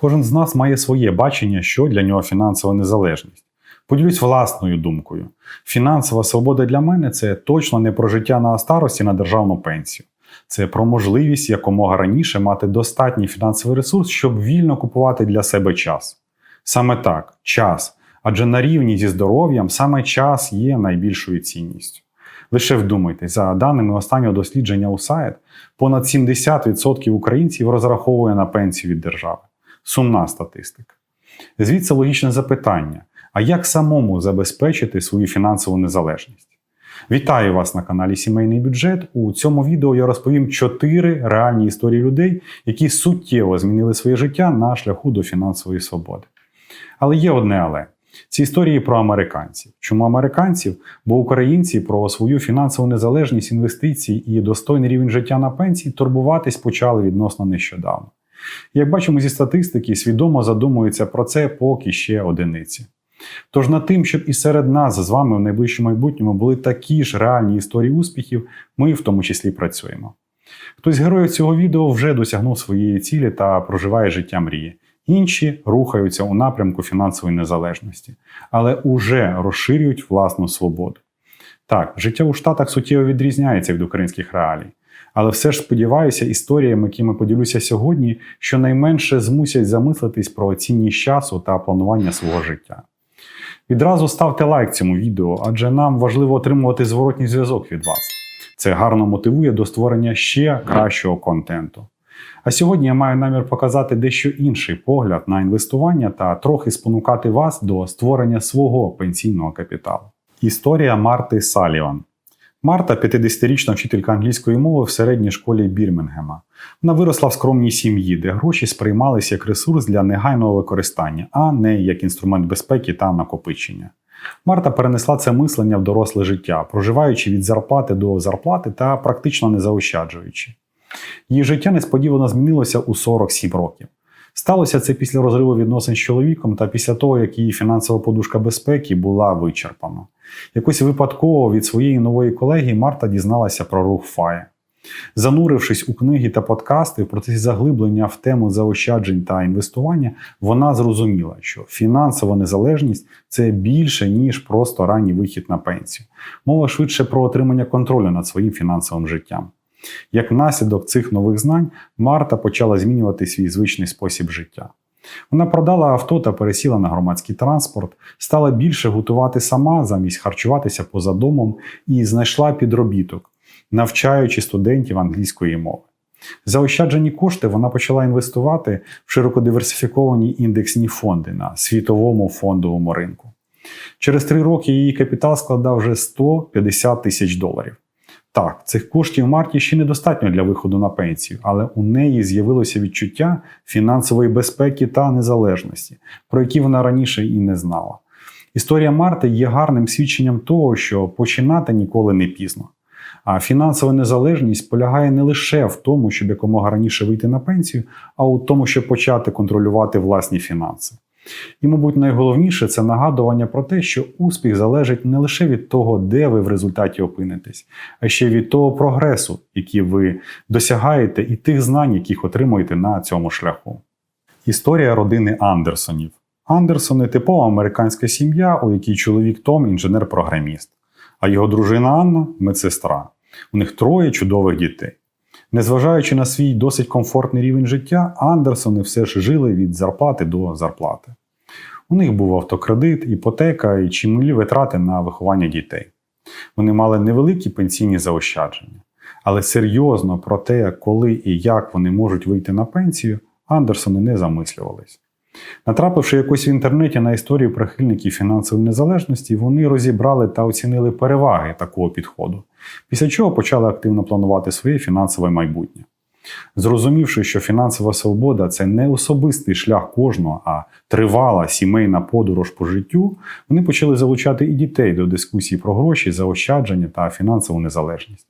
Кожен з нас має своє бачення, що для нього фінансова незалежність. Поділюсь власною думкою. Фінансова свобода для мене це точно не про життя на старості на державну пенсію. Це про можливість якомога раніше мати достатній фінансовий ресурс, щоб вільно купувати для себе час. Саме так, час. Адже на рівні зі здоров'ям саме час є найбільшою цінністю. Лише вдумайтесь, за даними останнього дослідження USAID, понад 70% українців розраховує на пенсію від держави. Сумна статистика. Звідси логічне запитання: а як самому забезпечити свою фінансову незалежність? Вітаю вас на каналі Сімейний бюджет. У цьому відео я розповім чотири реальні історії людей, які суттєво змінили своє життя на шляху до фінансової свободи. Але є одне але. Ці історії про американців. Чому американців? Бо українці про свою фінансову незалежність інвестицій і достойний рівень життя на пенсії турбуватись почали відносно нещодавно. Як бачимо зі статистики, свідомо задумуються про це поки ще одиниці. Тож над тим, щоб і серед нас з вами в найближчому майбутньому були такі ж реальні історії успіхів, ми в тому числі працюємо. Хтось героїв цього відео вже досягнув своєї цілі та проживає життя мрії. Інші рухаються у напрямку фінансової незалежності, але уже розширюють власну свободу. Так, життя у Штатах суттєво відрізняється від українських реалій. Але все ж сподіваюся, історіями, якими поділюся сьогодні, щонайменше змусять замислитись про цінність часу та планування свого життя. Відразу ставте лайк цьому відео, адже нам важливо отримувати зворотній зв'язок від вас. Це гарно мотивує до створення ще кращого контенту. А сьогодні я маю намір показати дещо інший погляд на інвестування та трохи спонукати вас до створення свого пенсійного капіталу. Історія Марти Саліван. Марта 50-річна вчителька англійської мови в середній школі Бірмінгема. Вона виросла в скромній сім'ї, де гроші сприймалися як ресурс для негайного використання, а не як інструмент безпеки та накопичення. Марта перенесла це мислення в доросле життя, проживаючи від зарплати до зарплати та практично не заощаджуючи. Її життя несподівано змінилося у 47 років. Сталося це після розриву відносин з чоловіком та після того, як її фінансова подушка безпеки була вичерпана. Якось випадково від своєї нової колеги Марта дізналася про рух ФАЄ. Занурившись у книги та подкасти в процесі заглиблення в тему заощаджень та інвестування, вона зрозуміла, що фінансова незалежність це більше, ніж просто ранній вихід на пенсію. Мова швидше про отримання контролю над своїм фінансовим життям. Як наслідок цих нових знань, Марта почала змінювати свій звичний спосіб життя. Вона продала авто та пересіла на громадський транспорт, стала більше готувати сама замість харчуватися поза домом і знайшла підробіток, навчаючи студентів англійської мови. Заощаджені кошти вона почала інвестувати в широко диверсифіковані індексні фонди на світовому фондовому ринку. Через три роки її капітал складав вже 150 тисяч доларів. Так, цих коштів Марті ще недостатньо для виходу на пенсію, але у неї з'явилося відчуття фінансової безпеки та незалежності, про які вона раніше і не знала. Історія Марти є гарним свідченням того, що починати ніколи не пізно. А фінансова незалежність полягає не лише в тому, щоб якомога раніше вийти на пенсію, а у тому, щоб почати контролювати власні фінанси. І, мабуть, найголовніше це нагадування про те, що успіх залежить не лише від того, де ви в результаті опинитесь, а ще від того прогресу, який ви досягаєте, і тих знань, яких отримуєте на цьому шляху. Історія родини Андерсонів. Андерсони типова американська сім'я, у якій чоловік Том інженер-програміст, а його дружина Анна медсестра. У них троє чудових дітей. Незважаючи на свій досить комфортний рівень життя, Андерсони все ж жили від зарплати до зарплати. У них був автокредит, іпотека і чималі витрати на виховання дітей. Вони мали невеликі пенсійні заощадження. Але серйозно про те, коли і як вони можуть вийти на пенсію, Андерсони не замислювались. Натрапивши якось в інтернеті на історію прихильників фінансової незалежності, вони розібрали та оцінили переваги такого підходу, після чого почали активно планувати своє фінансове майбутнє. Зрозумівши, що фінансова свобода це не особистий шлях кожного, а тривала сімейна подорож по життю, вони почали залучати і дітей до дискусій про гроші, заощадження та фінансову незалежність.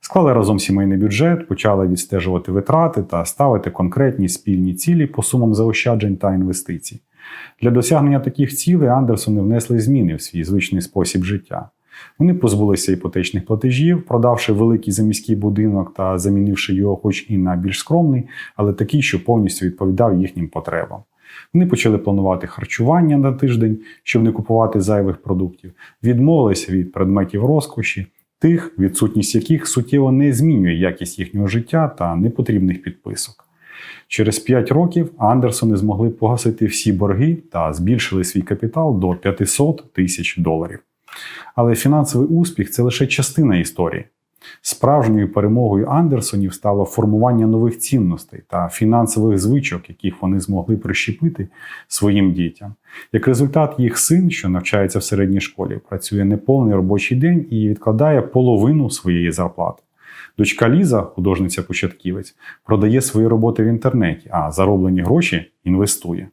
Склали разом сімейний бюджет, почали відстежувати витрати та ставити конкретні спільні цілі по сумам заощаджень та інвестицій. Для досягнення таких цілей Андерсони внесли зміни в свій звичний спосіб життя. Вони позбулися іпотечних платежів, продавши великий заміський будинок та замінивши його, хоч і на більш скромний, але такий, що повністю відповідав їхнім потребам. Вони почали планувати харчування на тиждень, щоб не купувати зайвих продуктів, відмовилися від предметів розкоші, тих, відсутність яких суттєво не змінює якість їхнього життя та непотрібних підписок. Через 5 років Андерсони змогли погасити всі борги та збільшили свій капітал до 500 тисяч доларів. Але фінансовий успіх це лише частина історії. Справжньою перемогою Андерсонів стало формування нових цінностей та фінансових звичок, яких вони змогли прищепити своїм дітям. Як результат, їх син, що навчається в середній школі, працює неповний робочий день і відкладає половину своєї зарплати. Дочка Ліза, художниця-початківець, продає свої роботи в інтернеті, а зароблені гроші інвестує.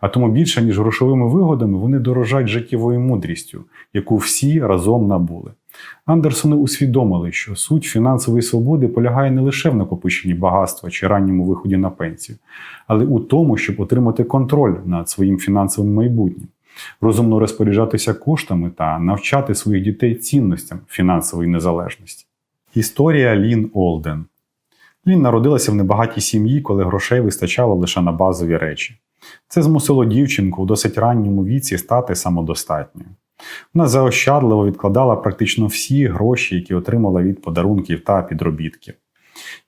А тому більше, ніж грошовими вигодами, вони дорожать життєвою мудрістю, яку всі разом набули. Андерсони усвідомили, що суть фінансової свободи полягає не лише в накопиченні багатства чи ранньому виході на пенсію, але у тому, щоб отримати контроль над своїм фінансовим майбутнім, розумно розпоряджатися коштами та навчати своїх дітей цінностям фінансової незалежності. Історія Лін Олден. Лін народилася в небагатій сім'ї, коли грошей вистачало лише на базові речі. Це змусило дівчинку у досить ранньому віці стати самодостатньою. Вона заощадливо відкладала практично всі гроші, які отримала від подарунків та підробітків.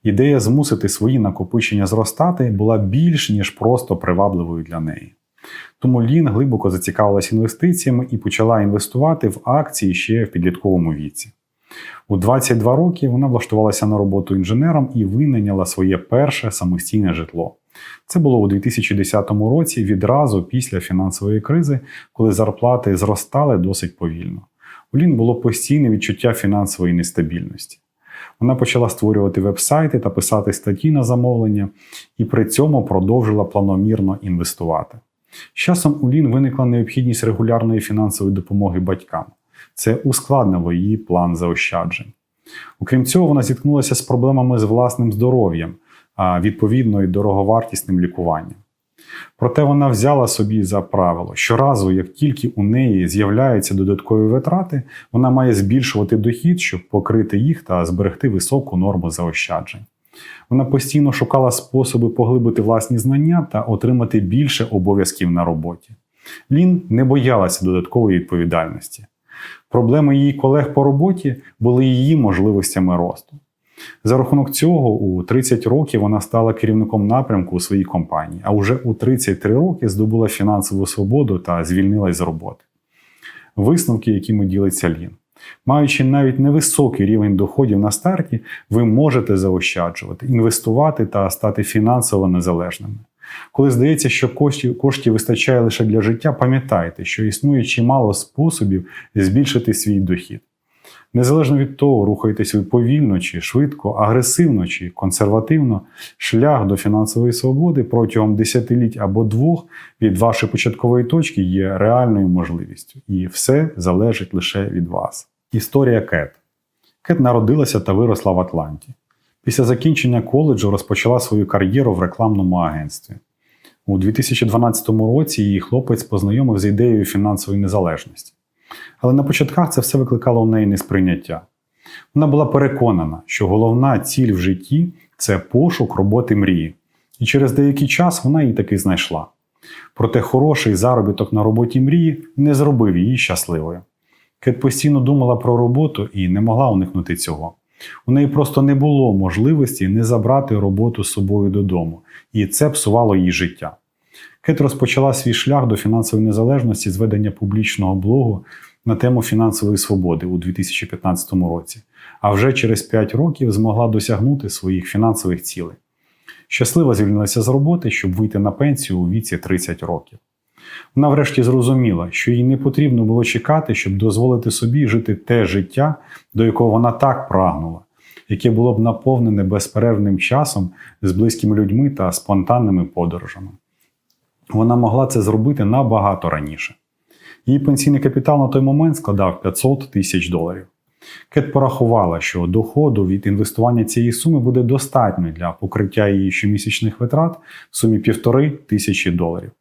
Ідея змусити свої накопичення зростати була більш ніж просто привабливою для неї. Тому Лін глибоко зацікавилася інвестиціями і почала інвестувати в акції ще в підлітковому віці. У 22 роки вона влаштувалася на роботу інженером і винайняла своє перше самостійне житло. Це було у 2010 році, відразу після фінансової кризи, коли зарплати зростали досить повільно. У Лін було постійне відчуття фінансової нестабільності. Вона почала створювати веб-сайти та писати статті на замовлення, і при цьому продовжила планомірно інвестувати. З часом у Лін виникла необхідність регулярної фінансової допомоги батькам. Це ускладнило її план заощаджень. Окрім цього, вона зіткнулася з проблемами з власним здоров'ям, відповідно і дороговартісним лікуванням. Проте вона взяла собі за правило, щоразу, як тільки у неї з'являються додаткові витрати, вона має збільшувати дохід, щоб покрити їх та зберегти високу норму заощаджень. Вона постійно шукала способи поглибити власні знання та отримати більше обов'язків на роботі. Лін не боялася додаткової відповідальності. Проблеми її колег по роботі були її можливостями росту. За рахунок цього, у 30 років вона стала керівником напрямку у своїй компанії, а вже у 33 роки здобула фінансову свободу та звільнилась з роботи. Висновки, якими ділиться Лін. Маючи навіть невисокий рівень доходів на старті, ви можете заощаджувати, інвестувати та стати фінансово незалежними. Коли здається, що коштів, коштів вистачає лише для життя, пам'ятайте, що існує чимало способів збільшити свій дохід. Незалежно від того, рухаєтесь ви повільно чи швидко, агресивно чи консервативно, шлях до фінансової свободи протягом десятиліть або двох від вашої початкової точки є реальною можливістю, і все залежить лише від вас. Історія Кет. Кет народилася та виросла в Атланті. Після закінчення коледжу розпочала свою кар'єру в рекламному агентстві. У 2012 році її хлопець познайомив з ідеєю фінансової незалежності. Але на початках це все викликало у неї несприйняття. Вона була переконана, що головна ціль в житті це пошук роботи мрії, і через деякий час вона її таки знайшла. Проте хороший заробіток на роботі мрії не зробив її щасливою. Кет постійно думала про роботу і не могла уникнути цього. У неї просто не було можливості не забрати роботу з собою додому, і це псувало її життя. Кет розпочала свій шлях до фінансової незалежності з ведення публічного блогу на тему фінансової свободи у 2015 році, а вже через 5 років змогла досягнути своїх фінансових цілей. Щаслива звільнилася з роботи, щоб вийти на пенсію у віці 30 років. Вона врешті зрозуміла, що їй не потрібно було чекати, щоб дозволити собі жити те життя, до якого вона так прагнула, яке було б наповнене безперервним часом з близькими людьми та спонтанними подорожами. Вона могла це зробити набагато раніше. Її пенсійний капітал на той момент складав 500 тисяч доларів. Кет порахувала, що доходу від інвестування цієї суми буде достатньо для покриття її щомісячних витрат в сумі півтори тисячі доларів.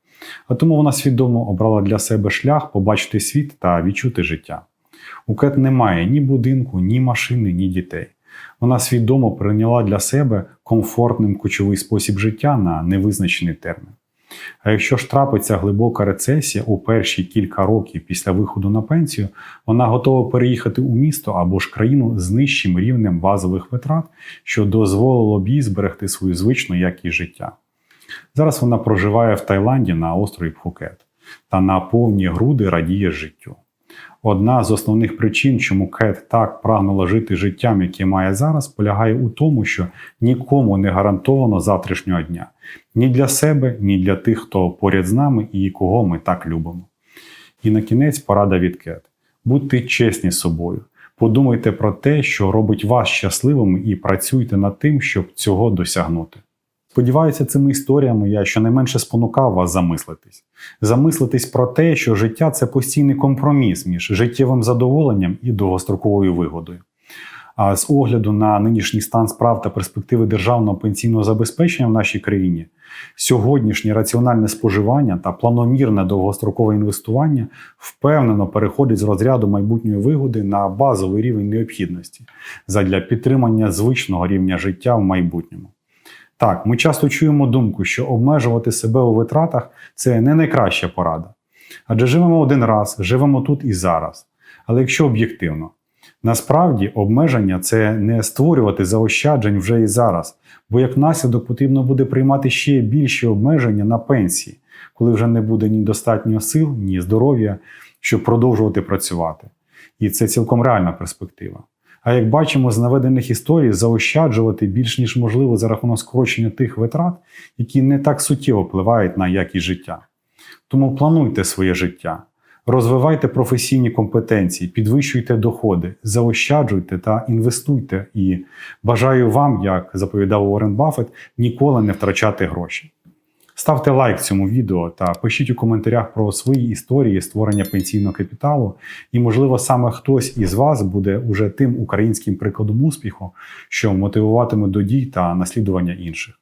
А тому вона свідомо обрала для себе шлях побачити світ та відчути життя. У Кет немає ні будинку, ні машини, ні дітей. Вона свідомо прийняла для себе комфортним кочовий спосіб життя на невизначений термін. А якщо ж трапиться глибока рецесія у перші кілька років після виходу на пенсію, вона готова переїхати у місто або ж країну з нижчим рівнем базових витрат, що дозволило б їй зберегти свою звичну якість життя. Зараз вона проживає в Таїланді на острові Пхукет та на повні груди радіє життю. Одна з основних причин, чому Кет так прагнула жити життям, яке має зараз, полягає у тому, що нікому не гарантовано завтрашнього дня ні для себе, ні для тих, хто поряд з нами і кого ми так любимо. І на кінець порада від Кет: будьте чесні з собою. Подумайте про те, що робить вас щасливими, і працюйте над тим, щоб цього досягнути. Сподіваюся, цими історіями я щонайменше спонукав вас замислитись. Замислитись про те, що життя це постійний компроміс між життєвим задоволенням і довгостроковою вигодою. А з огляду на нинішній стан справ та перспективи державного пенсійного забезпечення в нашій країні, сьогоднішнє раціональне споживання та планомірне довгострокове інвестування впевнено переходить з розряду майбутньої вигоди на базовий рівень необхідності задля підтримання звичного рівня життя в майбутньому. Так, ми часто чуємо думку, що обмежувати себе у витратах це не найкраща порада. Адже живемо один раз, живемо тут і зараз. Але якщо об'єктивно, насправді обмеження це не створювати заощаджень вже і зараз, бо як наслідок потрібно буде приймати ще більші обмеження на пенсії, коли вже не буде ні достатньо сил, ні здоров'я, щоб продовжувати працювати. І це цілком реальна перспектива. А як бачимо з наведених історій, заощаджувати більш ніж можливо за рахунок скорочення тих витрат, які не так суттєво впливають на якість життя. Тому плануйте своє життя, розвивайте професійні компетенції, підвищуйте доходи, заощаджуйте та інвестуйте. І бажаю вам, як заповідав Уоррен Баффет, ніколи не втрачати гроші. Ставте лайк цьому відео та пишіть у коментарях про свої історії створення пенсійного капіталу. І, можливо, саме хтось із вас буде уже тим українським прикладом успіху, що мотивуватиме до дій та наслідування інших.